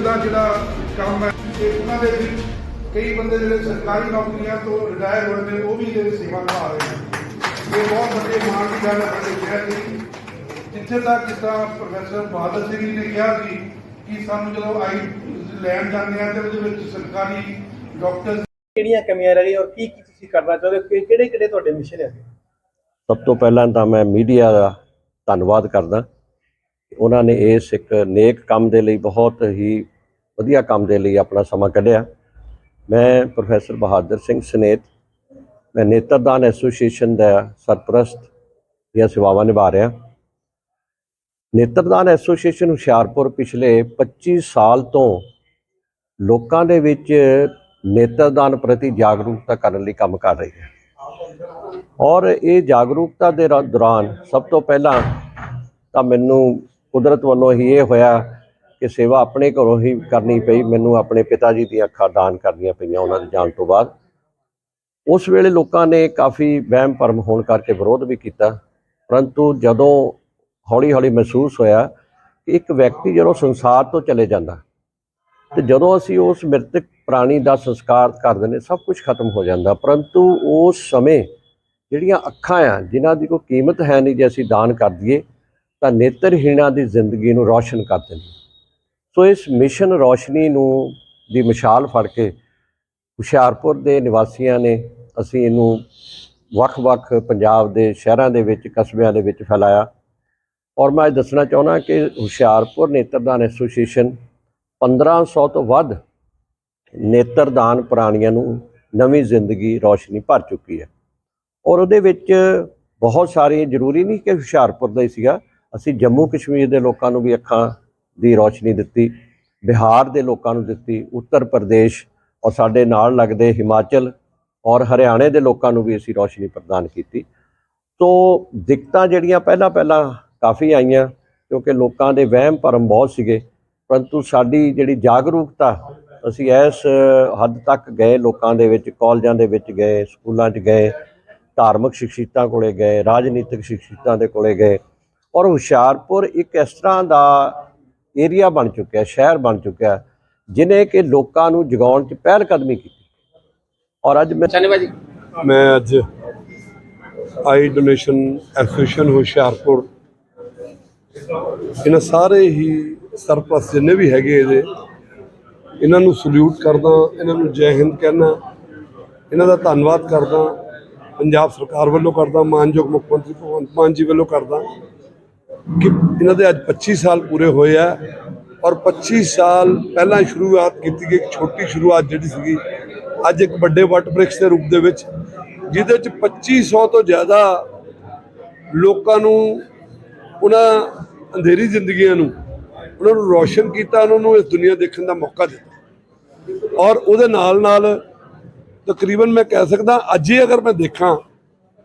ਦਾ ਜਿਹੜਾ ਕੰਮ ਹੈ ਤੇ ਉਹਨਾਂ ਦੇ ਵਿੱਚ ਕਈ ਬੰਦੇ ਜਿਹੜੇ ਸਰਕਾਰੀ ਨੌਕਰੀਆਂ ਤੋਂ ਰਿਟਾਇਰ ਹੋਏ ਨੇ ਉਹ ਵੀ ਵਿੱਚ ਸੇਵਾ ਨਿਭਾ ਰਹੇ ਨੇ। ਇਹ ਬਹੁਤ ਵੱਡੇ ਮਾਣ ਦੀ ਗੱਲ ਹੈ ਸਾਡੇ ਸ਼ਹਿਰ ਦੀ ਜਿੱਥੇ ਤੱਕ ਤਰ੍ਹਾਂ ਪ੍ਰੋਫੈਸਰ ਬਹਾਦਰ ਸਿੰਘ ਜੀ ਨੇ ਕਿਹਾ ਸੀ ਕਿ ਸਾਨੂੰ ਜਦੋਂ ਆਈ ਲੈਣ ਜਾਂਦੇ ਆ ਤੇ ਉਹਦੇ ਵਿੱਚ ਸਰਕਾਰੀ ਡਾਕਟਰ ਕਿਹੜੀਆਂ ਕਮੀਆਂ ਰਹਿ ਗਈਆਂ ਔਰ ਕੀ ਕੀ ਤੁਸੀਂ ਕਰਨਾ ਚਾਹੁੰਦੇ ਹੋ ਕਿਹੜੇ ਕਿਹੜੇ ਤੁਹਾਡੇ ਮਿਸ਼ਨ ਹੈ ਸਭ ਤੋਂ ਪਹਿਲਾਂ ਤਾਂ ਮੈਂ ਮੀਡੀਆ ਦਾ ਧੰਨਵਾਦ ਕਰਦਾ। ਉਹਨਾਂ ਨੇ ਇਸ ਇੱਕ ਨੇਕ ਕੰਮ ਦੇ ਲਈ ਬਹੁਤ ਹੀ ਵਧੀਆ ਕੰਮ ਦੇ ਲਈ ਆਪਣਾ ਸਮਾਂ ਕੱਢਿਆ। ਮੈਂ ਪ੍ਰੋਫੈਸਰ ਬਹਾਦਰ ਸਿੰਘ ਸਨੇਤ, ਮੈਂ ਨੇਤਰਦਾਨ ਐਸੋਸੀਏਸ਼ਨ ਦਾ ਸਰਪ੍ਰਸਤ ਦੀਆਂ ਸੇਵਾਵਾਂ ਨਿਭਾ ਰਿਹਾ। ਨੇਤਰਦਾਨ ਐਸੋਸੀਏਸ਼ਨ ਹੁਸ਼ਿਆਰਪੁਰ ਪਿਛਲੇ 25 ਸਾਲ ਤੋਂ ਲੋਕਾਂ ਦੇ ਵਿੱਚ ਨੇਤਰਦਾਨ ਪ੍ਰਤੀ ਜਾਗਰੂਕਤਾ ਕਰਨ ਲਈ ਕੰਮ ਕਰ ਰਹੀ ਹੈ। ਔਰ ਇਹ ਜਾਗਰੂਕਤਾ ਦੇ ਰਾ- ਦੌਰਾਨ ਸਭ ਤੋਂ ਪਹਿਲਾਂ ਤਾਂ ਮੈਨੂੰ ਕੁਦਰਤ ਵੱਲੋਂ ਹੀ ਇਹ ਹੋਇਆ ਕਿ ਸੇਵਾ ਆਪਣੇ ਘਰੋਂ ਹੀ ਕਰਨੀ ਪਈ, ਮੈਨੂੰ ਆਪਣੇ ਪਿਤਾ ਜੀ ਦੀਆਂ ਅੱਖਾਂ ਦਾਨ ਕਰਨੀਆਂ ਪਈਆਂ ਉਹਨਾਂ ਦੇ ਜਾਣ ਤੋਂ ਬਾਅਦ। ਉਸ ਵੇਲੇ ਲੋਕਾਂ ਨੇ ਕਾਫੀ ਵਹਿਮ ਭਰਮ ਹੋਣ ਕਰਕੇ ਵਿਰੋਧ ਵੀ ਕੀਤਾ, ਪਰੰਤੂ ਜਦੋਂ ਹੌਲੀ ਹੌਲੀ ਮਹਿਸੂਸ ਹੋਇਆ ਕਿ ਇੱਕ ਵਿਅਕਤੀ ਜਦੋਂ ਸੰਸਾਰ ਤੋਂ ਚਲੇ ਜਾਂਦਾ ਤੇ ਜਦੋਂ ਅਸੀਂ ਉਸ ਮ੍ਰਿਤਕ ਪ੍ਰਾਣੀ ਦਾ ਸੰਸਕਾਰ ਕਰ ਦਿੰਦੇ, ਸਭ ਕੁਝ ਖਤਮ ਹੋ ਜਾਂਦਾ। ਪਰੰਤੂ ਉਸ ਸਮੇਂ ਜਿਹੜੀਆਂ ਅੱਖਾਂ ਆ, ਜਿਨ੍ਹਾਂ ਦੀ ਕੋਈ ਕੀਮਤ ਹੈ ਨਹੀਂ ਜੇ ਅਸੀਂ ਦਾਨ ਕਰ ਦਈਏ ਤਾਂ ਨੇਤਰਹੀਣਾਂ ਦੀ ਜ਼ਿੰਦਗੀ ਨੂੰ ਰੌਸ਼ਨ ਕਰ ਦਿੰਦੀ ਸੋ ਇਸ ਮਿਸ਼ਨ ਰੌਸ਼ਨੀ ਨੂੰ ਦੀ ਮਿਸਾਲ ਫੜ ਕੇ ਹੁਸ਼ਿਆਰਪੁਰ ਦੇ ਨਿਵਾਸੀਆਂ ਨੇ ਅਸੀਂ ਇਹਨੂੰ ਵੱਖ-ਵੱਖ ਪੰਜਾਬ ਦੇ ਸ਼ਹਿਰਾਂ ਦੇ ਵਿੱਚ, ਕਸਬਿਆਂ ਦੇ ਵਿੱਚ ਫੈਲਾਇਆ। ਔਰ ਮੈਂ ਅੱਜ ਦੱਸਣਾ ਚਾਹੁੰਦਾ ਕਿ ਹੁਸ਼ਿਆਰਪੁਰ ਨੇਤਰਦਾਨ ਐਸੋਸੀਏਸ਼ਨ 1500 ਤੋਂ ਵੱਧ ਨੇਤਰਦਾਨ ਪ੍ਰਾਣੀਆਂ ਨੂੰ ਨਵੀਂ ਜ਼ਿੰਦਗੀ ਰੌਸ਼ਨੀ ਭਰ ਚੁੱਕੀ ਹੈ। ਔਰ ਉਹਦੇ ਵਿੱਚ ਬਹੁਤ ਸਾਰੇ ਜ਼ਰੂਰੀ ਨਹੀਂ ਕਿ ਹੁਸ਼ਿਆਰਪੁਰ ਦਾ ਹੀ ਸੀਗਾ ਅਸੀਂ ਜੰਮੂ ਕਸ਼ਮੀਰ ਦੇ ਲੋਕਾਂ ਨੂੰ ਵੀ ਅੱਖਾਂ ਦੀ ਰੌਸ਼ਨੀ ਦਿੱਤੀ, ਬਿਹਾਰ ਦੇ ਲੋਕਾਂ ਨੂੰ ਦਿੱਤੀ, ਉੱਤਰ ਪ੍ਰਦੇਸ਼ ਔਰ ਸਾਡੇ ਨਾਲ ਲੱਗਦੇ ਹਿਮਾਚਲ ਔਰ ਹਰਿਆਣੇ ਦੇ ਲੋਕਾਂ ਨੂੰ ਵੀ ਅਸੀਂ ਰੌਸ਼ਨੀ ਪ੍ਰਦਾਨ ਕੀਤੀ। ਤੋਂ ਦਿੱਕਤਾਂ ਜਿਹੜੀਆਂ ਪਹਿਲਾਂ ਪਹਿਲਾਂ ਕਾਫੀ ਆਈਆਂ, ਕਿਉਂਕਿ ਲੋਕਾਂ ਦੇ ਵਹਿਮ ਭਰਮ ਬਹੁਤ ਸੀਗੇ, ਪਰੰਤੂ ਸਾਡੀ ਜਿਹੜੀ ਜਾਗਰੂਕਤਾ, ਅਸੀਂ ਇਸ ਹੱਦ ਤੱਕ ਗਏ ਲੋਕਾਂ ਦੇ ਵਿੱਚ, ਕਾਲਜਾਂ ਦੇ ਵਿੱਚ ਗਏ, ਸਕੂਲਾਂ 'ਚ ਗਏ, ਧਾਰਮਿਕ ਸ਼ਖਸੀਅਤਾਂ ਕੋਲੇ ਗਏ, ਰਾਜਨੀਤਿਕ ਸ਼ਖਸੀਅਤਾਂ ਦੇ ਕੋਲੇ ਗਏ। ਔਰ ਹੁਸ਼ਿਆਰਪੁਰ ਇੱਕ ਇਸ ਤਰ੍ਹਾਂ ਦਾ ਏਰੀਆ ਬਣ ਚੁੱਕਿਆ ਸ਼ਹਿਰ ਬਣ ਚੁੱਕਿਆ ਜਿਨੇ ਕਿ ਲੋਕਾਂ ਨੂੰ ਜਗਾਉਣ 'ਚ ਪਹਿਲ ਕਦਮੀ ਕੀਤੀ। ਔਰ ਅੱਜ ਮੈਂ ਮੈਂ ਅੱਜ ਆਈ ਡੋਨੇਸ਼ਨ ਐਸੋਸੀਏਸ਼ਨ ਹੁਸ਼ਿਆਰਪੁਰ। ਇਹਨਾਂ ਸਾਰੇ ਹੀ ਸਰਪ੍ਰਸਤ ਜਿੰਨੇ ਵੀ ਹੈਗੇ ਇਹਦੇ ਇਹਨਾਂ ਨੂੰ ਸਲੂਟ ਕਰਦਾ ਇਹਨਾਂ ਨੂੰ ਜੈ ਹਿੰਦ ਕਹਿਣਾ ਇਹਨਾਂ ਦਾ ਧੰਨਵਾਦ ਕਰਦਾ ਪੰਜਾਬ ਸਰਕਾਰ ਵੱਲੋਂ ਕਰਦਾ ਮਾਨਯੋਗ ਮੁੱਖ ਮੰਤਰੀ ਭਗਵੰਤ ਮਾਨ ਜੀ ਵੱਲੋਂ ਕਰਦਾ। ਕਿ ਇਹਨਾਂ ਦੇ ਅੱਜ 25 ਸਾਲ ਪੂਰੇ ਹੋਏ ਆ ਔਰ 25 ਸਾਲ ਪਹਿਲਾਂ ਸ਼ੁਰੂਆਤ ਕੀਤੀ ਗਈ, ਇੱਕ ਛੋਟੀ ਸ਼ੁਰੂਆਤ ਜਿਹੜੀ ਸੀਗੀ, ਅੱਜ ਇੱਕ ਵੱਡੇ ਵੱਟ ਬ੍ਰਿਕਸ ਦੇ ਰੂਪ ਦੇ ਵਿੱਚ, ਜਿਹਦੇ ਚ 2500 ਤੋਂ ਜ਼ਿਆਦਾ ਲੋਕਾਂ ਨੂੰ ਉਹਨਾਂ ਅੰਧੇਰੀ ਜ਼ਿੰਦਗੀਆਂ ਨੂੰ, ਉਹਨਾਂ ਨੂੰ ਰੌਸ਼ਨ ਕੀਤਾ, ਉਹਨਾਂ ਨੂੰ ਇਸ ਦੁਨੀਆ ਦੇਖਣ ਦਾ ਮੌਕਾ ਦਿੱਤਾ। ਔਰ ਉਹਦੇ ਨਾਲ ਨਾਲ ਤਕਰੀਬਨ ਮੈਂ ਕਹਿ ਸਕਦਾ, ਅੱਜ ਹੀ ਅਗਰ ਮੈਂ ਦੇਖਾਂ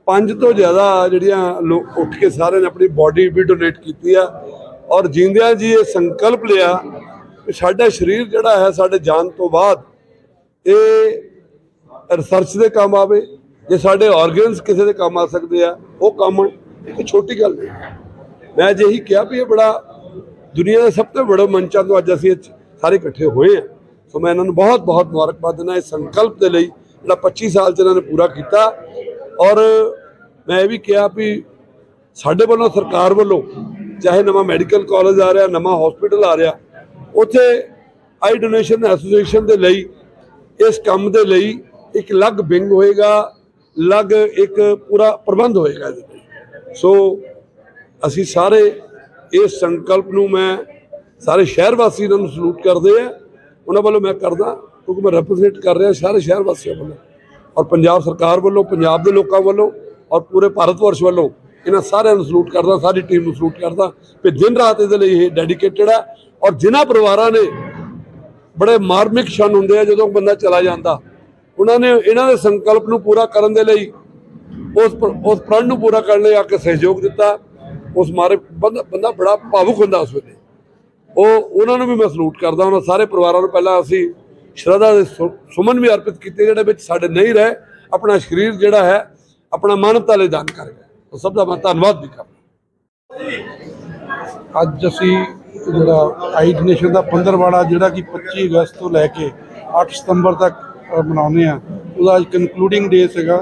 ਪੰਜ ਤੋਂ ਜ਼ਿਆਦਾ ਜਿਹੜੀਆਂ ਲੋਕ ਉੱਠ ਕੇ ਸਾਰਿਆਂ ਨੇ ਆਪਣੀ ਬਾਡੀ ਵੀ ਡੋਨੇਟ ਕੀਤੀ ਆ। ਔਰ ਜਿੰਦਿਆਂ ਜੀ ਇਹ ਸੰਕਲਪ ਲਿਆ ਕਿ ਸਾਡਾ ਸਰੀਰ ਜਿਹੜਾ ਹੈ, ਸਾਡੇ ਜਾਨ ਤੋਂ ਬਾਅਦ ਇਹ ਰਿਸਰਚ ਦੇ ਕੰਮ ਆਵੇ, ਜੇ ਸਾਡੇ ਆਰਗਨਸ ਕਿਸੇ ਦੇ ਕੰਮ ਆ ਸਕਦੇ ਆ, ਉਹ ਕੰਮ ਇੱਕ ਛੋਟੀ ਗੱਲ ਨਹੀਂ। ਮੈਂ ਅਜਿਹੀ ਕਿਹਾ ਵੀ ਇਹ ਬੜਾ ਦੁਨੀਆ ਦੇ ਸਭ ਤੋਂ ਵੱਡੇ ਮੰਚਾਂ ਤੋਂ ਅੱਜ ਅਸੀਂ ਸਾਰੇ ਇਕੱਠੇ ਹੋਏ ਆ, ਸੋ ਮੈਂ ਇਹਨਾਂ ਨੂੰ ਬਹੁਤ ਬਹੁਤ ਮੁਬਾਰਕਬਾਦ ਦਿੰਦਾ ਇਸ ਸੰਕਲਪ ਦੇ ਲਈ, ਜਿਹੜਾ 25 ਸਾਲ ਚ ਇਹਨਾਂ ਨੇ ਪੂਰਾ ਕੀਤਾ। ਔਰ ਮੈਂ ਇਹ ਵੀ ਕਿਹਾ ਵੀ ਸਾਡੇ ਵੱਲੋਂ, ਸਰਕਾਰ ਵੱਲੋਂ, ਚਾਹੇ ਨਵਾਂ ਮੈਡੀਕਲ ਕਾਲਜ ਆ ਰਿਹਾ, ਨਵਾਂ ਹਸਪੀਟਲ ਆ ਰਿਹਾ, ਉੱਥੇ ਆਈ ਡੋਨੇਸ਼ਨ ਐਸੋਸੀਏਸ਼ਨ ਦੇ ਲਈ, ਇਸ ਕੰਮ ਦੇ ਲਈ ਇੱਕ ਅਲੱਗ ਵਿੰਗ ਹੋਏਗਾ, ਅਲੱਗ ਇੱਕ ਪੂਰਾ ਪ੍ਰਬੰਧ ਹੋਏਗਾ ਇਹਦੇ ਸੋ ਅਸੀਂ ਸਾਰੇ ਇਸ ਸੰਕਲਪ ਨੂੰ ਮੈਂ, ਸਾਰੇ ਸ਼ਹਿਰ ਵਾਸੀ ਇਹਨਾਂ ਨੂੰ ਸਲੂਟ ਕਰਦੇ ਆ ਉਹਨਾਂ ਵੱਲੋਂ ਮੈਂ ਕਰਦਾ, ਕਿਉਂਕਿ ਮੈਂ ਰਿਪਰੈਜ਼ੈਂਟ ਕਰ ਰਿਹਾ ਸਾਰੇ ਸ਼ਹਿਰ ਵਾਸੀਆਂ ਵੱਲੋਂ। ਔਰ ਪੰਜਾਬ ਸਰਕਾਰ ਵੱਲੋਂ, ਪੰਜਾਬ ਦੇ ਲੋਕਾਂ ਵੱਲੋਂ ਔਰ ਪੂਰੇ ਭਾਰਤ ਵਰਸ਼ ਵੱਲੋਂ ਇਹਨਾਂ ਸਾਰਿਆਂ ਨੂੰ ਸਲੂਟ ਕਰਦਾ ਸਾਡੀ ਟੀਮ ਨੂੰ ਸਲੂਟ ਕਰਦਾ ਕਿ ਦਿਨ ਰਾਤ ਇਹਦੇ ਲਈ ਇਹ ਡੈਡੀਕੇਟਿਡ ਆ ਔਰ ਜਿਨ੍ਹਾਂ ਪਰਿਵਾਰਾਂ ਨੇ ਬੜੇ ਮਾਰਮਿਕ ਛਣ ਹੁੰਦੇ ਆ ਜਦੋਂ ਬੰਦਾ ਚਲਾ ਜਾਂਦਾ, ਉਹਨਾਂ ਨੇ ਇਹਨਾਂ ਦੇ ਸੰਕਲਪ ਨੂੰ ਪੂਰਾ ਕਰਨ ਦੇ ਲਈ ਉਸ ਉਸ ਪ੍ਰਣ ਨੂੰ ਪੂਰਾ ਕਰਨ ਲਈ ਆ ਕੇ ਸਹਿਯੋਗ ਦਿੱਤਾ, ਉਸ ਮਾਰੇ ਬੰਦਾ ਬੜਾ ਭਾਵੁਕ ਹੁੰਦਾ ਉਸ ਵੇਲੇ। ਉਹ, ਉਹਨਾਂ ਨੂੰ ਵੀ ਮੈਂ ਸਲੂਟ ਕਰਦਾ, ਉਹਨਾਂ ਸਾਰੇ ਪਰਿਵਾਰਾਂ ਨੂੰ ਪਹਿਲਾਂ ਅਸੀਂ ਸ਼ਰਧਾ ਦੇ ਸੁਮਨ ਵੀ ਅਰਪਿਤ ਕੀਤੇ ਜਿਹੜੇ ਵਿੱਚ ਸਾਡੇ ਨਹੀਂ ਰਹੇ, ਆਪਣਾ ਸਰੀਰ ਜਿਹੜਾ ਹੈ, ਆਪਣਾ ਮਾਨਵਤਾ ਲਈ ਦਾਨ ਕਰ ਗਏ। ਉਹ ਸਭ ਦਾ ਮੈਂ ਧੰਨਵਾਦ ਵੀ ਕਰਦਾ। ਅੱਜ ਅਸੀਂ ਜਿਹੜਾ ਆਈ ਨੇਸ਼ਨ ਦਾ ਪੰਦਰਵਾੜਾ ਜਿਹੜਾ ਕਿ 25 ਅਗਸਤ ਤੋਂ ਲੈ ਕੇ 8 ਸਤੰਬਰ ਤੱਕ ਮਨਾਉਂਦੇ ਆ ਉਹਦਾ ਅੱਜ ਕਨਕਲੂਡਿੰਗ ਡੇ ਸੀਗਾ।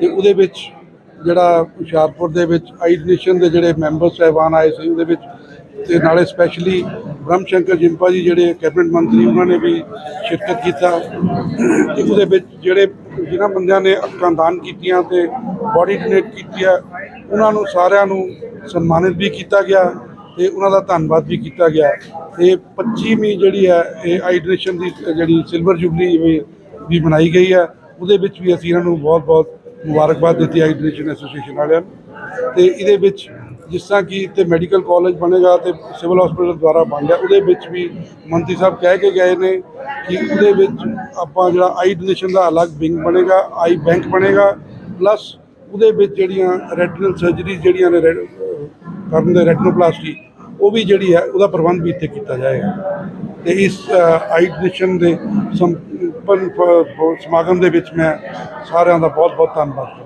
ਤੇ ਉਹਦੇ ਵਿੱਚ ਜਿਹੜਾ ਹੁਸ਼ਿਆਰਪੁਰ ਦੇ ਵਿੱਚ ਆਈ ਨੇਸ਼ਨ ਦੇ ਜਿਹੜੇ ਮੈਂਬਰ ਸਾਹਿਬਾਨ ਆਏ ਸੀ, ਉਹਦੇ ਵਿੱਚ ਤੇ ਨਾਲੇ ਸਪੈਸ਼ਲੀ ਬ੍ਰਹਮ ਸ਼ੰਕਰ ਜਿੰਪਾ ਜੀ ਜਿਹੜੇ ਕੈਬਨਿਟ ਮੰਤਰੀ, ਉਹਨਾਂ ਨੇ ਵੀ ਸ਼ਿਰਕਤ ਕੀਤਾ। ਤੇ ਉਹਦੇ ਵਿੱਚ ਜਿਹੜੇ ਜਿਨ੍ਹਾਂ ਬੰਦਿਆਂ ਨੇ ਅੱਖਾਂ ਦਾਨ ਕੀਤੀਆਂ ਤੇ ਬਾਡੀ ਡੋਨੇਟ ਕੀਤੀ ਆ, ਉਹਨਾਂ ਨੂੰ ਸਾਰਿਆਂ ਨੂੰ ਸਨਮਾਨਿਤ ਵੀ ਕੀਤਾ ਗਿਆ ਤੇ ਉਹਨਾਂ ਦਾ ਧੰਨਵਾਦ ਵੀ ਕੀਤਾ ਗਿਆ। ਤੇ 25ਵੀਂ ਜਿਹੜੀ ਹੈ ਇਹ ਆਈ ਡੋਨੇਸ਼ਨ ਦੀ ਜਿਹੜੀ ਸਿਲਵਰ ਜੁਬਲੀ ਵੀ ਬਣਾਈ ਗਈ ਹੈ ਉਹਦੇ ਵਿੱਚ ਵੀ ਅਸੀਂ ਇਹਨਾਂ ਨੂੰ ਬਹੁਤ-ਬਹੁਤ ਮੁਬਾਰਕਬਾਦ ਦਿੱਤੀ ਆਈ ਡੋਨੇਸ਼ਨ ਐਸੋਸੀਏਸ਼ਨ ਵਾਲਿਆਂ ਨੂੰ। ਤੇ ਇਹਦੇ ਵਿੱਚ ਜਿਸ ਤਰ੍ਹਾਂ ਕਿ ਇੱਥੇ ਮੈਡੀਕਲ ਕਾਲਜ ਬਣੇਗਾ ਤੇ ਸਿਵਲ ਹਸਪੀਟਲ ਦੁਆਰਾ ਬਣ ਗਿਆ ਉਹਦੇ ਵਿੱਚ ਵੀ ਮੰਤਰੀ ਸਾਹਿਬ ਕਹਿ ਕੇ ਗਏ ਨੇ ਕਿ ਉਹਦੇ ਵਿੱਚ ਆਪਾਂ ਜਿਹੜਾ ਆਈ ਡੋਨੇਸ਼ਨ ਦਾ ਅਲੱਗ ਵਿੰਗ ਬਣੇਗਾ, ਆਈ ਬੈਂਕ ਬਣੇਗਾ, ਪਲੱਸ ਉਹਦੇ ਵਿੱਚ ਜਿਹੜੀਆਂ ਰੈਟੀਨਲ ਸਰਜਰੀ ਜਿਹੜੀਆਂ ਨੇ ਰੈ- ਕਰਨ ਦੇ ਰੈਟਨੋਪਲਾਸਟੀ, ਉਹ ਵੀ ਜਿਹੜੀ ਹੈ, ਉਹਦਾ ਪ੍ਰਬੰਧ ਵੀ ਇੱਥੇ ਕੀਤਾ ਜਾਏਗਾ। ਤੇ ਇਸ ਆਈ ਡੋਨੇਸ਼ਨ ਦੇ ਸੰਪਨ ਸਮਾਗਮ ਦੇ ਵਿੱਚ ਮੈਂ ਸਾਰਿਆਂ ਦਾ ਬਹੁਤ ਬਹੁਤ ਧੰਨਵਾਦ। ਕਰਦਾ